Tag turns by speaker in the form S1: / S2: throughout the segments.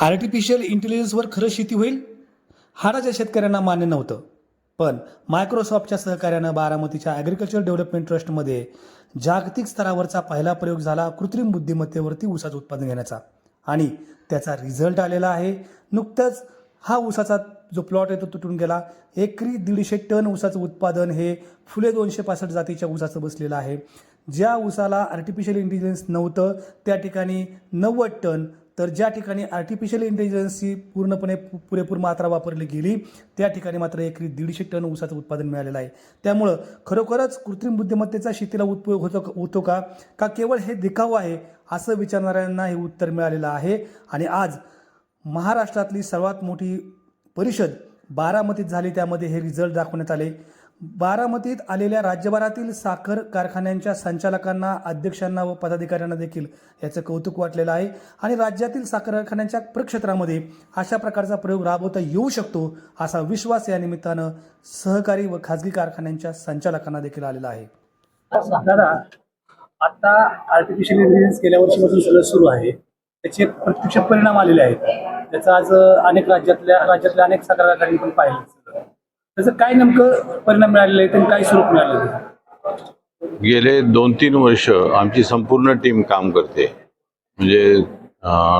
S1: Artificial इंटेलिजन्सवर खरं शेती होईल? हा राजा शेतकऱ्यांना मान्य नव्हतं. पण मायक्रोसॉफ्टच्या सहकार्यानं बारामतीच्या ॲग्रिकल्चर डेव्हलपमेंट ट्रस्टमध्ये जागतिक स्तरावरचा पहिला प्रयोग झाला कृत्रिम बुद्धिमत्तेवरती ऊसाचं उत्पादन घेण्याचा. आणि त्याचा रिझल्ट आलेला आहे. नुकतंच हा ऊसाचा जो प्लॉट आहे तो तुटून गेला. एकरी दीडशे टन ऊसाचं उत्पादन हे फुले दोनशे पासष्ट जातीच्या ऊसाचं बसलेलं आहे. ज्या ऊसाला आर्टिफिशियल इंटेलिजन्स नव्हतं त्या ठिकाणी नव्वद टन तर ज्या ठिकाणी आर्टिफिशियल इंटेलिजन्सची पूर्णपणे पु- पुरेपूर मात्रा वापरली गेली त्या ठिकाणी मात्र एकरी दीडशे टन ऊसाचं उत्पादन मिळालेलं आहे. त्यामुळं खरोखरच कृत्रिम बुद्धिमत्तेचा शेतीला उपयोग होतो होतो का? का केवळ हे दिखाऊ आहे असं विचारणाऱ्यांना हे उत्तर मिळालेलं आहे. आणि आज महाराष्ट्रातली सर्वात मोठी परिषद बारामतीत झाली त्यामध्ये हे रिझल्ट दाखवण्यात आले. बारामतीत आलेल्या राज्यभरातील साखर कारखान्यांच्या संचालकांना अध्यक्षांना व पदाधिकाऱ्यांना देखील याचं कौतुक वाटलेलं आहे. आणि राज्यातील साखर कारखान्यांच्या प्रक्षेत्रामध्ये अशा प्रकारचा प्रयोग राबवता येऊ शकतो असा विश्वास या निमित्तानं सहकारी व खाजगी कारखान्यांच्या संचालकांना देखील आलेला आहे. दादा आता आर्टिफिशियल इंटेलिजन्स गेल्या वर्षीपासून सगळं सुरू आहे. त्याचे प्रत्यक्ष परिणाम आलेले आहेत. त्याचा आज अनेक राज्यातल्या राज्यातल्या अनेक साखर कारखान्यांनी पण पाहिलं त्याचं काय नेमकं परिणाम मिळालेलं आहे त्यांनी काय स्वरूप मिळालेलं आहे?
S2: गेले दोन तीन वर्ष आमची संपूर्ण टीम काम करते. म्हणजे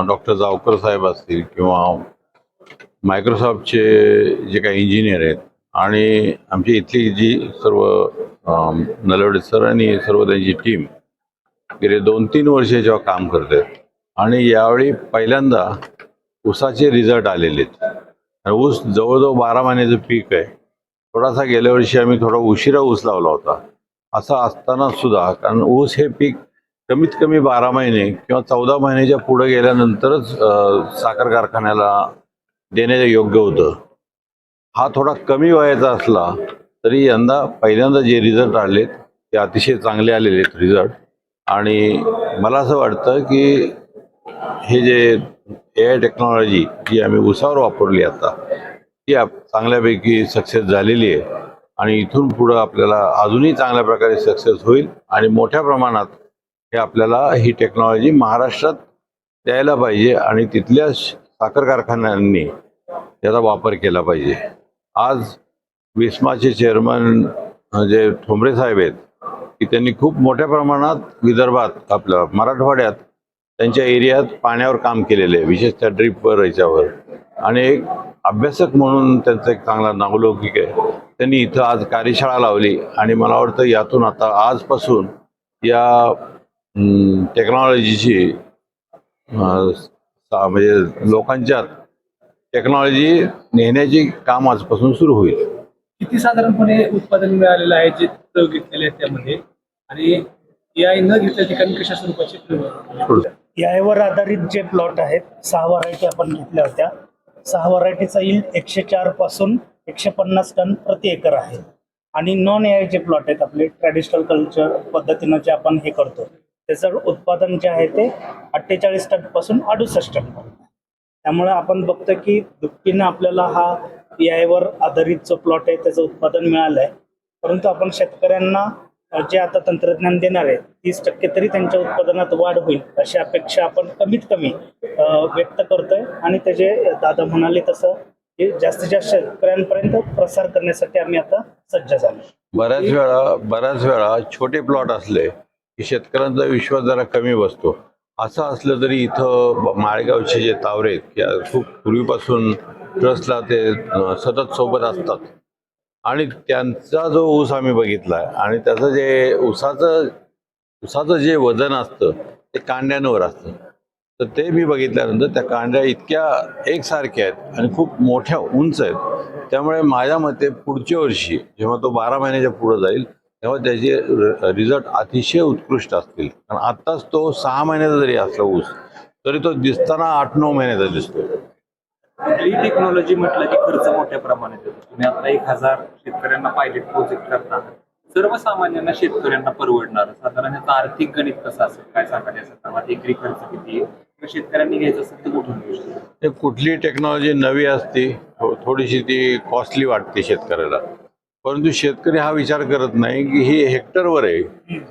S2: डॉक्टर जावकर साहेब असतील किंवा मायक्रोसॉफ्टचे जे काही इंजिनियर आहेत आणि आमची इथली जी सर्व नलवडे सर आणि सर्व त्यांची टीम गेले दोन तीन वर्ष जेव्हा काम करते आणि यावेळी पहिल्यांदा ऊसाचे रिझल्ट आलेले आहेत. ऊस जवळजवळ बारा महिन्याचं पीक आहे. थोडासा गेल्या वर्षी आम्ही थोडा उशिरा ऊस लावला होता. असं असताना सुद्धा कारण ऊस हे पीक कमीत कमी बारा महिने किंवा चौदा महिन्याच्या पुढे गेल्यानंतरच साखर कारखान्याला देण्याचं योग्य होतं. हा थोडा कमी वयाचा असला तरी यंदा पहिल्यांदा जे रिझल्ट आलेत ते अतिशय चांगले आलेले आहेत रिझल्ट आणि मला असं वाटतं की हे जे ए आय टेक्नॉलॉजी जी आम्ही उसावर वापरली आता चांगल्यापैकी सक्सेस झालेली आहे. आणि इथून पुढं आपल्याला अजूनही चांगल्या प्रकारे सक्सेस होईल आणि मोठ्या प्रमाणात हे आपल्याला ही टेक्नॉलॉजी महाराष्ट्रात द्यायला पाहिजे आणि तिथल्या साखर कारखान्यांनी त्याचा वापर केला पाहिजे. आज विस्माचे चेअरमन जे ठोंबरे साहेब आहेत की त्यांनी खूप मोठ्या प्रमाणात विदर्भात आपल्या मराठवाड्यात त्यांच्या एरियात पाण्यावर काम केलेलं आहे विशेषतः ड्रीपवर याच्यावर. आणि एक अभ्यासक म्हणून त्यांचा एक चांगला नावलौकिक आहे. त्यांनी इथं आज कार्यशाळा लावली आणि मला वाटतं यातून आता आजपासून या टेक्नॉलॉजीची म्हणजे लोकांच्यात टेक्नॉलॉजी नेण्याची काम आजपासून सुरू होईल.
S1: किती साधारणपणे उत्पादन मिळालेलं आहे जे प्रयोग घेतलेले आहेत त्यामध्ये? आणि या न घेतल्या ठिकाणी कशा स्वरूपाचे प्रयोग
S3: यावर आधारित जे प्लॉट आहेत सहा व्हरायटी आपण घेतल्या होत्या. सहा व्हरायटीचा येईल. एकशे चारपासून एकशे पन्नास टन प्रति एकर आहे. आणि नॉन ए जे प्लॉट आहेत आपले ट्रॅडिशनल कल्चर पद्धतीनं जे आपण हे करतो त्याचं उत्पादन जे आहे ते अठ्ठेचाळीस टनपासून अडुसष्ट टन त्यामुळे आपण बघतो की दुपटीनं आपल्याला हा वर आधारित जो प्लॉट आहे त्याचं उत्पादन मिळालं आहे परंतु आपण शेतकऱ्यांना जे आता तंत्रज्ञान देणार आहे तीस टक्के तरी त्यांच्या उत्पादनात वाढ होईल अशी अपेक्षा आपण कमीत कमी व्यक्त करतोय. आणि त्याचे दादा म्हणाले तसं हे जास्तीत जास्त शेतकऱ्यांपर्यंत प्रसार करण्यासाठी आम्ही आता सज्ज झालो.
S2: बऱ्याच वेळा बऱ्याच वेळा छोटे प्लॉट असले की शेतकऱ्यांचा विश्वास जरा कमी बसतो. असं असलं तरी इथं माळेगावचे जे तावरे आहेत खूप पूर्वीपासून ट्रस्टला ते सतत सोबत असतात. आणि त्यांचा जो ऊस आम्ही बघितला आणि त्याचं जे ऊसाचं ऊसाचं जे वजन असतं ते कांड्यांवर असतं. तर ते मी बघितल्यानंतर त्या कांड्या इतक्या एकसारख्या आहेत आणि खूप मोठ्या उंच आहेत. त्यामुळे माझ्या मते पुढच्या वर्षी जेव्हा तो बारा महिन्याच्या पुढं जाईल तेव्हा त्याचे रिझल्ट अतिशय उत्कृष्ट असतील. कारण आत्ताच तो सहा महिन्याचा जरी असला ऊस तरी तो दिसताना आठ नऊ महिन्याचा दिसतो
S4: कुठलीही टेक्नॉलॉजी म्हटलं की खर्च मोठ्या प्रमाणात येतो. तुम्ही आता एक हजार शेतकऱ्यांना पायलट प्रोजेक्ट करता. सर्वसामान्यांना शेतकऱ्यांना परवडणार. साधारण याचं आर्थिक गणित कसं असेल? काय सांगायचं या संदर्भात एकरी खर्च किती आहे? किंवा शेतकऱ्यांनी घ्यायचं असेल तर कुठून घेऊ शकतो?
S2: कुठली टेक्नॉलॉजी नवी असते हो, थोडीशी ती कॉस्टली वाटते शेतकऱ्याला. परंतु शेतकरी हा विचार करत नाही की हे हेक्टरवर आहे.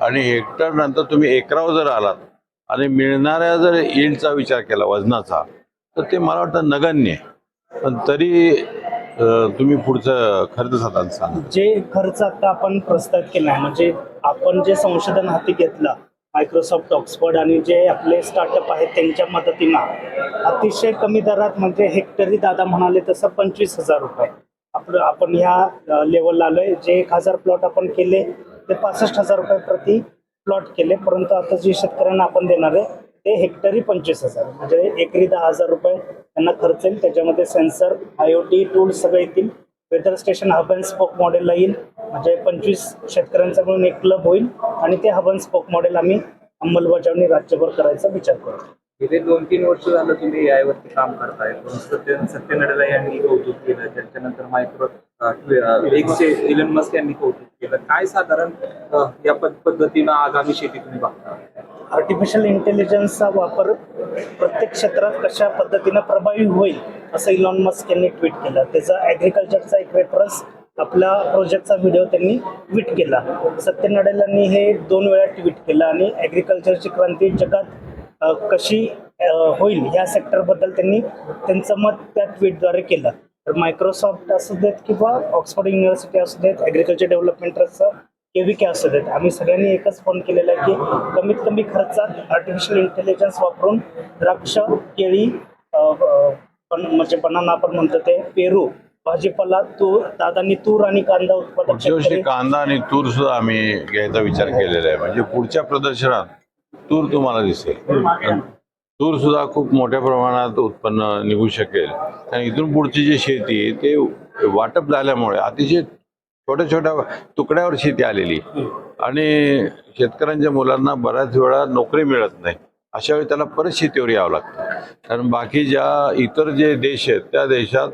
S2: आणि हेक्टर नंतर तुम्ही एकरावर जर आलात आणि मिळणाऱ्या जर यील्डचा विचार केला वजनाचा तर ते मला वाटतं नगण्य आहे. पण तरी तुम्ही पुढचं खर्च साधारण सांगा.
S3: जे खर्च आता आपण प्रस्तावित केला आहे म्हणजे आपण जे संशोधन हाती घेतलं मायक्रोसॉफ्ट ऑक्सफर्ड आणि जे आपले स्टार्टअप आहेत त्यांच्या मदतीनं अतिशय कमी दरात म्हणजे हेक्टरी दादा म्हणाले तसं पंचवीस हजार रुपये. आपलं आपण ह्या लेवलला आलोय जे एक हजार प्लॉट आपण केले ते पासष्ट हजार रुपये प्रति प्लॉट केले परंतु आता जे शेतकऱ्यांना आपण देणार आहे ते हेक्टरी पंचवीस हजार. म्हणजे एकरी दहा हजार रुपये त्यांना खर्च येईल. त्याच्यामध्ये sensor I O T tools सगळे येतील. Weather station hub and spoke मॉडेलला येईल. म्हणजे पंचवीस शेतकऱ्यांचा मिळून एक क्लब होईल. आणि ते हब अँड स्पोक मॉडेल आम्ही अंमलबजावणी राज्यभर करायचा विचार करू
S4: गेले दोन तीन वर्ष झालं तुम्ही AI वरती काम करताय. सत्य सत्य यांनी कौतुक केलं. त्याच्यानंतर मायक्रो इलन मस्क यांनी कौतुक केलं. काय साधारण या पद्धतीनं आगामी शेती तुम्ही बघता?
S3: आर्टिफिशियल इंटेलिजन्सचा वापर प्रत्येक क्षेत्रात कशा पद्धतीनं प्रभावी होईल असं इलॉन मस्क यांनी ट्विट केलं. त्याचा ॲग्रिकल्चरचा एक रेफरन्स आपल्या प्रोजेक्टचा व्हिडिओ त्यांनी ट्विट केला. सत्य नडेलांनी हे दोन वेळा ट्विट केलं आणि ॲग्रिकल्चरची क्रांती जगात कशी होईल या सेक्टरबद्दल त्यांनी त्यांचं मत त्या ट्विटद्वारे केलं. तर मायक्रोसॉफ्ट असू देत किंवा ऑक्सफर्ड युनिव्हर्सिटी असू देत ॲग्रिकल्चर डेव्हलपमेंट ट्रस्टचं के व्ही के असू देत. आम्ही सगळ्यांनी एकच फोन केलेला आहे की कमीत कमी खर्चात आर्टिफिशियल इंटेलिजन्स वापरून द्राक्ष केळी पण म्हणजे बनाना आपण म्हणतो ते पेरू भाजीपाला तूर दादांनी तूर आणि कांदा शेतकरी
S2: कांदा आणि तूर सुद्धा आम्ही घ्यायचा विचार केलेला आहे. म्हणजे पुढच्या प्रदर्शनात तूर तुम्हाला दिसेल. तूर सुद्धा खूप मोठ्या प्रमाणात उत्पन्न निघू शकेल. आणि इथून पुढची जी शेती ते वाटप झाल्यामुळे अतिशय छोट्या छोट्या तुकड्यावर शेती आलेली. आणि शेतकऱ्यांच्या मुलांना बऱ्याच वेळा नोकरी मिळत नाही. अशा वेळी त्याला परत शेतीवर यावं लागतं. कारण बाकी ज्या इतर जे देश आहेत त्या देशात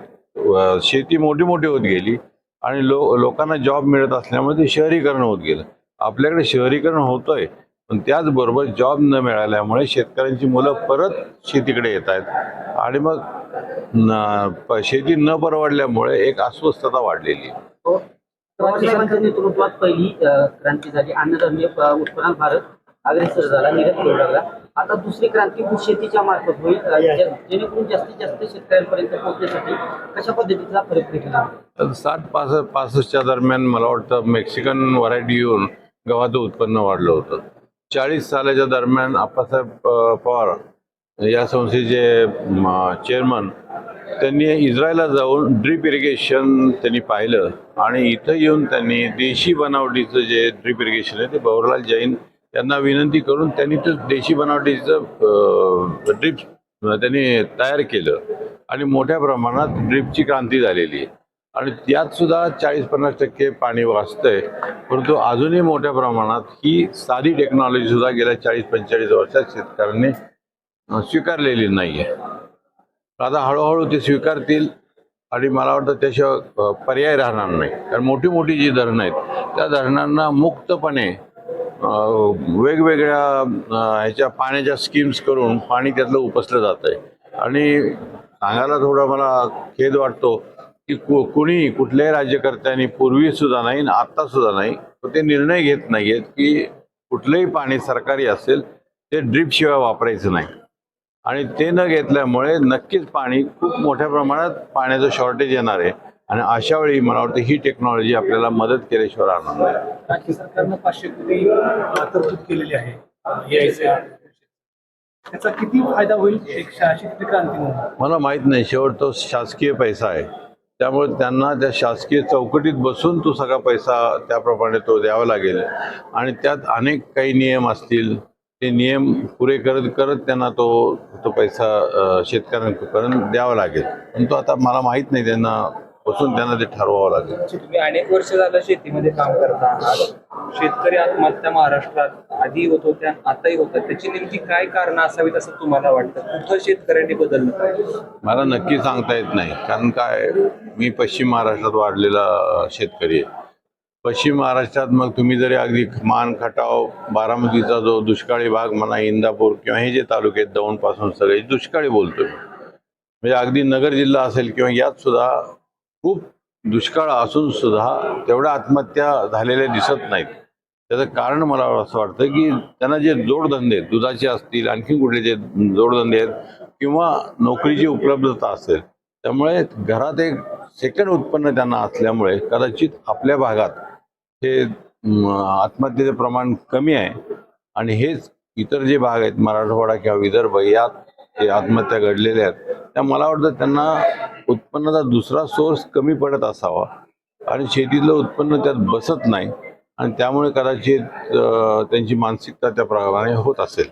S2: शेती मोठी मोठी होत गेली. आणि लो लोकांना जॉब मिळत असल्यामुळे ते शहरीकरण होत गेलं. आपल्याकडे शहरीकरण होतंय पण त्याचबरोबर जॉब न मिळाल्यामुळे शेतकऱ्यांची मुलं परत शेतीकडे येत आहेत. आणि मग प- शेती न परवडल्यामुळे एक अस्वस्थता वाढलेली आहे.
S5: पवारसाहेबांच्या नेतृत्वात पहिली क्रांती झाली. अन्नधान्य अ, उत्पन्नात भारत अग्रेसर झाला निर्यात करू लागला आता दुसरी क्रांती ही शेतीच्या मार्फत होईल. जेणेकरून जास्तीत जास्त शेतकऱ्यांपर्यंत पोहोचण्यासाठी कशा पद्धतीचा देखील
S2: तर साठ पासष्ट पासष्टच्या दरम्यान मला वाटतं मेक्सिकन व्हरायटी येऊन गव्हाचं उत्पन्न वाढलं होतं. चाळीस सालाच्या दरम्यान आप्पासाहेब पवार या संस्थेचे चेअरमन त्यांनी इस्रायलला जाऊन ड्रीप इरिगेशन त्यांनी पाहिलं आणि इथं येऊन त्यांनी देशी बनावटीचं जे ड्रीप इरिगेशन आहे ते भवरलाल जैन यांना विनंती करून त्यांनी ते देशी बनावटीचं ड्रीप त्यांनी तयार केलं आणि मोठ्या प्रमाणात ड्रीपची क्रांती झालेली आहे. आणि त्यात सुद्धा चाळीस पन्नास टक्के पाणी वाचतंय परंतु अजूनही मोठ्या प्रमाणात ही साधी टेक्नॉलॉजी सुद्धा गेल्या चाळीस पंचेचाळीस वर्षात शेतकऱ्यांनी स्वीकारलेली नाही आहे आता हळूहळू ते स्वीकारतील आणि मला वाटतं त्याशिवाय पर्याय राहणार नाही. कारण मोठी मोठी जी धरणं आहेत त्या धरणांना मुक्तपणे वेगवेगळ्या ह्याच्या पाण्याच्या स्कीम्स करून पाणी त्यातलं उपसलं जात आहे. आणि सांगायला थोडा मला खेद वाटतो की कु कुणी कुठल्याही राज्यकर्त्यांनी पूर्वीसुद्धा नाही आणि आत्तासुद्धा नाही तर ते निर्णय घेत नाही आहेत की कुठलंही पाणी सरकारी असेल ते ड्रीपशिवाय वापरायचं नाही. आणि ते न घेतल्यामुळे नक्कीच पाणी खूप मोठ्या प्रमाणात पाण्याचं शॉर्टेज येणार आहे. आणि अशा वेळी मला वाटतं ही टेक्नॉलॉजी आपल्याला मदत केल्याशिवाय राहणार नाही.
S4: राज्य सरकारनं पाचशे कोटी
S1: तरतूद केलेली आहे यायच्या त्याचा किती फायदा होईल एक शेतकरी क्रांती म्हणून?
S2: मला माहीत नाही. शेवट तो शासकीय पैसा आहे. त्यामुळे त्यांना त्या शासकीय चौकटीत बसून तो सगळा पैसा त्याप्रमाणे तो द्यावा लागेल. आणि त्यात अनेक काही नियम असतील. ते नियम पुरे करत करत त्यांना तो तो पैसा शेतकऱ्यांपर्यंत द्यावा लागेल. पण तो आता मला माहीत नाही त्यांना बसून त्यांना ते ठरवावं लागेल.
S4: तुम्ही अनेक वर्ष झालं शेतीमध्ये काम करता. आहात शेतकरी आत्महत्या महाराष्ट्रात आधी होत होत्या आताही होतात. त्याची नेमकी काय कारण असावीत असं तुम्हाला वाटतं? कुठं शेतकऱ्यांनी बदललं पाहिजे?
S2: मला नक्की सांगता येत नाही. कारण काय मी पश्चिम महाराष्ट्रात वाढलेला शेतकरी आहे. पश्चिम महाराष्ट्रात मग तुम्ही जरी अगदी मान खटाव बारामतीचा जो दुष्काळी भाग म्हणा इंदापूर किंवा हे जे तालुके आहेत दौंडपासून सगळे दुष्काळी बोलतो म्हणजे अगदी नगर जिल्हा असेल किंवा यात सुद्धा खूप दुष्काळ असून सुद्धा तेवढ्या आत्महत्या झालेल्या दिसत नाहीत. त्याचं कारण मला असं वाटतं की त्यांना जे जोडधंदे आहेत दुधाचे असतील आणखी कुठले जे जोडधंदे आहेत किंवा नोकरीची उपलब्धता असेल त्यामुळे घरात एक सेकंड उत्पन्न त्यांना असल्यामुळे कदाचित आपल्या भागात हे आत्महत्येचं प्रमाण कमी आहे आणि हेच इतर जे भाग आहेत मराठवाडा किंवा विदर्भ यात जे आत्महत्या घडलेल्या आहेत त्या मला वाटतं त्यांना उत्पन्नाचा दुसरा सोर्स कमी पडत असावा. आणि शेतीतलं उत्पन्न त्यात बसत नाही आणि त्यामुळे कदाचित त्यांची मानसिकता त्या प्रमाणे होत असेल.